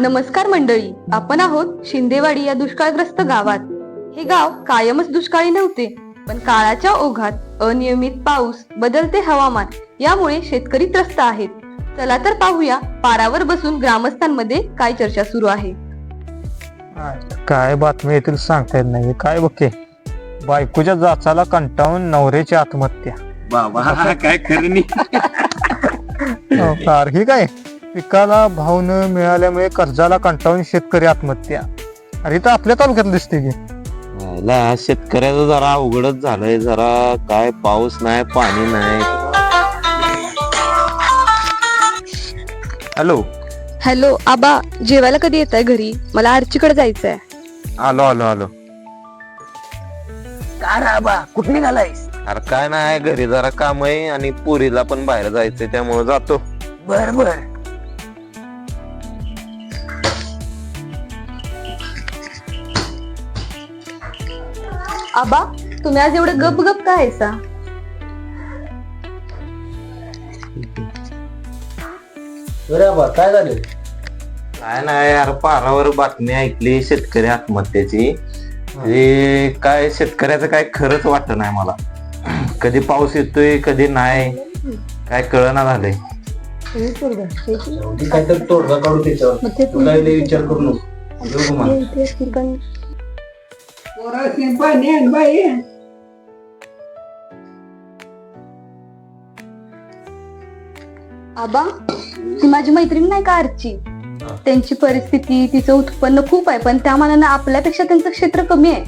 नमस्कार मंडळी आपण आहोत शिंदेवाडी या दुष्काळग्रस्त गावात. हे गाव कायमच दुष्काळी नव्हते पण काळाच्या ओघात अनियमित पाऊस बदलते हवामान यामुळे शेतकरी त्रस्त आहेत. चला तर पाहूया पारावर बसून ग्रामस्थांमध्ये काय चर्चा सुरू आहे. काय बातमी येतील सांगता येत नाही. काय बघते बायकोच्या जाचाला कंटाळून नवऱ्याची आत्महत्या. बाबा काय खरं नाही. अहो, कार ही काय? पिकाला भाव न मिळाल्यामुळे कर्जाला कंटाळून शेतकरी आत्महत्या. अरे तर आपल्या तालुक्यात दिसते की. शेतकऱ्याचं जरा अवघडच झालंय. जरा काय पाऊस नाही पाणी नाही. हॅलो. हॅलो आबा जेवायला कधी येत आहे घरी? मला आरचीकडे जायचंय. आलो आलो आलो. काय राबा कुठे निघालायस? अरे काय नाही घरी जरा काम आहे आणि पुरीला पण बाहेर जायचंय त्यामुळे जातो. बर बर. आबा तुम्ही आज एवढं गप गप काय आहेसा काय झालं? काय नाही यार पारावर बातमी ऐकली शेतकरी आत्महत्येची. हे. काय शेतकऱ्याचं काय खरंच वाटत नाही मला. कधी पाऊस येतोय कधी नाही. काय कळना झालंय. काय तर तोडगा काढू त्याच्यावर. तू काय लय विचार करू नको. मग? आबा ती माझी मैत्रीण नाही का आरची? त्यांची परिस्थिती तिचं उत्पन्न खूप आहे पण त्या मानानं आपल्यापेक्षा त्यांचं क्षेत्र कमी आहे.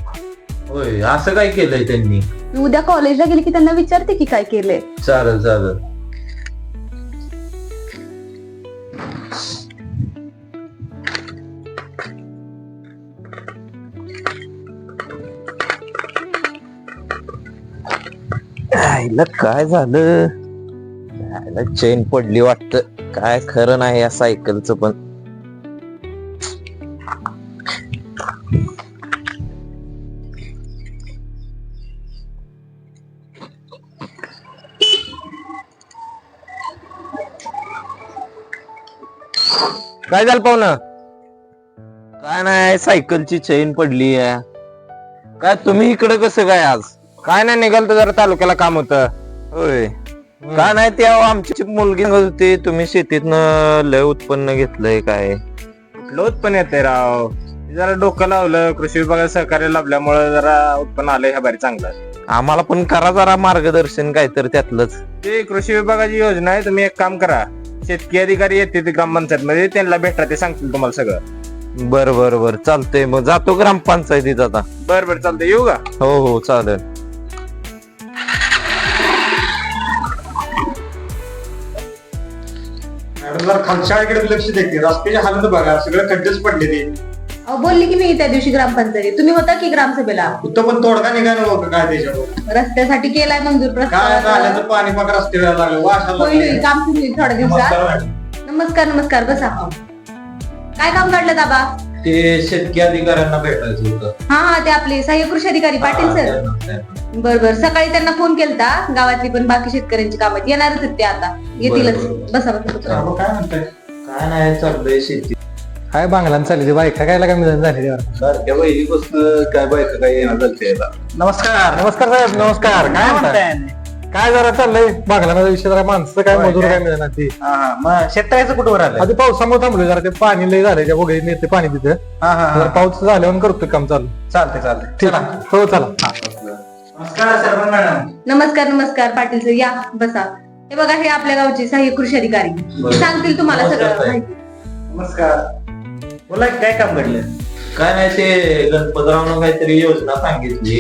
होय असं काय केलंय त्यांनी? मी उद्या कॉलेजला गेले की त्यांना विचारते की काय केलंय. चालेल चालेल. आईला काय झालं? आईला चेन पडली वाटत. काय खरं नाही या सायकलचं पण. काय झालं पाहुणं? काय नाही सायकलची चेन पडली आहे. काय तुम्ही इकडे कसं काय आज? काय नाही निघाल तर जरा तालुक्याला काम होतं. होय. का नाही ते अहो, आमची मुलगी सांगत होती तुम्ही शेतीतनं लय उत्पन्न घेतलंय काय? लोत पण येते राव? जरा डोकं लावलं कृषी विभागात सहकार्य लाभल्यामुळे जरा उत्पन्न आलंय ह्या बारी चांगलं. आम्हाला पण करा जरा मार्गदर्शन काय तर त्यातलंच. ते कृषी विभागाची योजना आहे तुम्ही एक काम करा. शेतकी अधिकारी येते ते ग्रामपंचायत मध्ये त्यांना भेटा ते सांगतील तुम्हाला सगळं. बर बर बर. चालतंय. मग जातो ग्रामपंचायतीत आता. बर बर. चालतंय. येऊ का? हो हो. चालेल. मॅडम जरा खालशाळेकडे लक्ष देते. रस्त्याच्या हालत बघा सगळे खड्डेच पडले ते अहो, बोलली की मी त्या दिवशी ग्रामपंचायतीत तुम्ही होता की ग्रामसभेला? कुठं पण तोडगा निघायला नव्हतं काय त्याच्यावर? रस्त्यासाठी केलाय मंजूर काय प्रस्ताव पाणी पाक रस्त्याला लागलं. वाशाला होईल होईल. काम सुरू होईल थोड्या दिवसात. नमस्कार नमस्कार. बसा. काय काम काढलं दाबा? ते शेतकी अधिकाऱ्यांना भेटायचं होतं. हा हा ते आपले सहाय्यक कृषी अधिकारी पाटील सर. बर बर सकाळी त्यांना फोन केलता. गावातली पण बाकी शेतकऱ्यांची कामात येणारच आहेत ते आता. येतीलच. बरं, बरं. बसा बसा काय म्हणताय? काय नाही चाललंय शेती. काय बांगलान चालली ते? बायका काय लागा मिळून झाली सारख्या बहिणीपासून काय बायका काय येणार चालते नमस्कार नमस्कार साहेब नमस्कार. काय म्हणताय? काय जरा चाललंय? बांगलाचा विषय जरा माणसं काय होय, मजूर काय? काय मिळणार ती. मग शेतकऱ्याचं कुठं आलं आधी पावसामुळे थांबलोय जरा ते पाणी लय झालंय त्या वगैरे नेते पाणी तिथे. हा हा जरा हा पाऊस झाल्यावर करतोय काम चालू. चालतंय चालतंय. ठीक. चला. हो चला. नमस्कार सरपंच मॅडम. नमस्कार नमस्कार पाटील सर. या बसा. हे बघा हे आपल्या गावचे सहाय्यक कृषी अधिकारी. सांगतील तुम्हाला सगळं. माहिती. नमस्कार. बोला की काय काम घडलं काय नाही ते गणपतरावनं काहीतरी योजना सांगितली.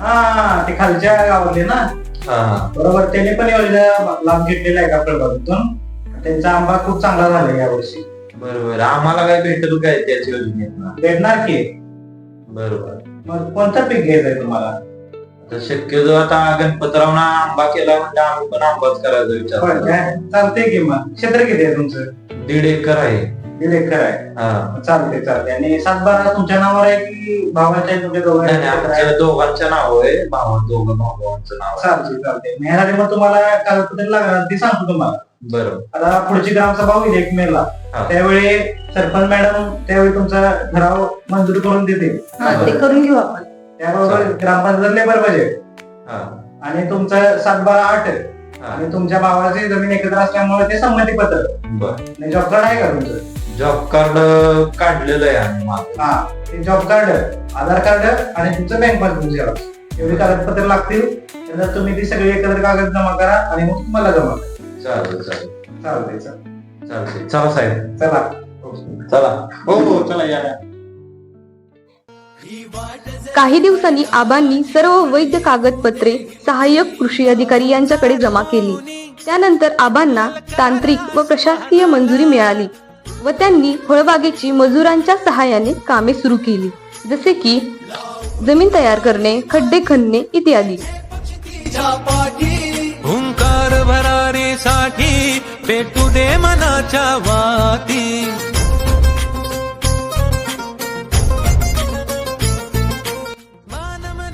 हा ते खालच्या गावातले ना? बरोबर त्यांनी पण योजना लाभ घेतलेला आहे का प्रभागातून त्यांचा आंबा खूप चांगला झाला यावर्षी बरोबर आम्हाला काय भेटेल काय त्याच योजनेत भेटणार की? बरोबर. मग कोणतं पीक घ्यायचंय तुम्हाला? तर शक्यतो आता गणपतरावना आंबा केला म्हणजे आम्ही पण आंबाच करायचा विचार काय? चालतंय की मग. क्षेत्र किती आहे तुमचं? दीड एकर आहे. दिले खरं आहे हा. चालते चालते आणि सातबारा तुमच्या नावावर आहे की भावाच्या तुमच्या नाही, नाही, दोघांच्या आमच्या दोघांचं नाव आहे. भावा दोघं भावांचं नाव आहे. चालते चालते ह्यासाठी मग तुम्हाला कागदपत्र लागणार ते सांगतो तुम्हाला. बरोबर. आता पुढची ग्रामसभा होईल एक मेला. हा. त्यावेळी सरपंच मॅडम त्यावेळी तुमचा ठराव मंजूर करून देते ते करून घेऊ आपण. त्याबरोबर चालेल. ग्रामपंचायत लेबर बजेट. हा. आणि तुमचं सातबारा आठ. हा. आणि तुमच्या भावाची जमीन एकत्र असल्यामुळे ते संमती पत्र बर. आणि जॉब कार्ड आहे का तुमचं? जॉब कार्ड काढलेलं आहे आम्ही मागं. हा ते जॉब कार्ड आधार कार्ड आणि तुमचं बँक पासबुक झेरॉक्स एवढी कागदपत्र लागतील त्यानंतर तुम्ही ती सगळी एकत्र कागद जमा करा आणि मग तुम्हाला जमा करा. चालेल चालेल. चालतंय चालतंय. चालते चला साहेब. चला. चला. हो हो चला या या. काही दिवसांनी आबांनी सर्व वैध कागदपत्रे सहाय्यक कृषी अधिकारी यांच्याकडे जमा केली. त्यानंतर आबांना तांत्रिक व प्रशासकीय मंजुरी मिळाली. व त्यांनी फळबागेची मजुरांच्या सहाय्याने कामे सुरू केली. जसे की जमीन तयार करणे खड्डे खणणे इत्यादी. हुंकार भरारीसाठी पेटू दे मनाच्या वाती.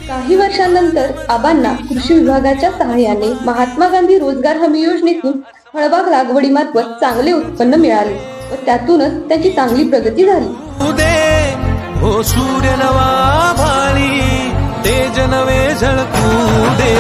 काही वर्षांनंतर आबांना कृषी विभागाच्या सहाय्याने महात्मा गांधी रोजगार हमी योजनेतून फळबाग लागवडीमार्फत चांगले उत्पन्न मिळाले. व त्यातूनच त्याची चांगली प्रगती झाली. दे ते जनवे झळकू दे.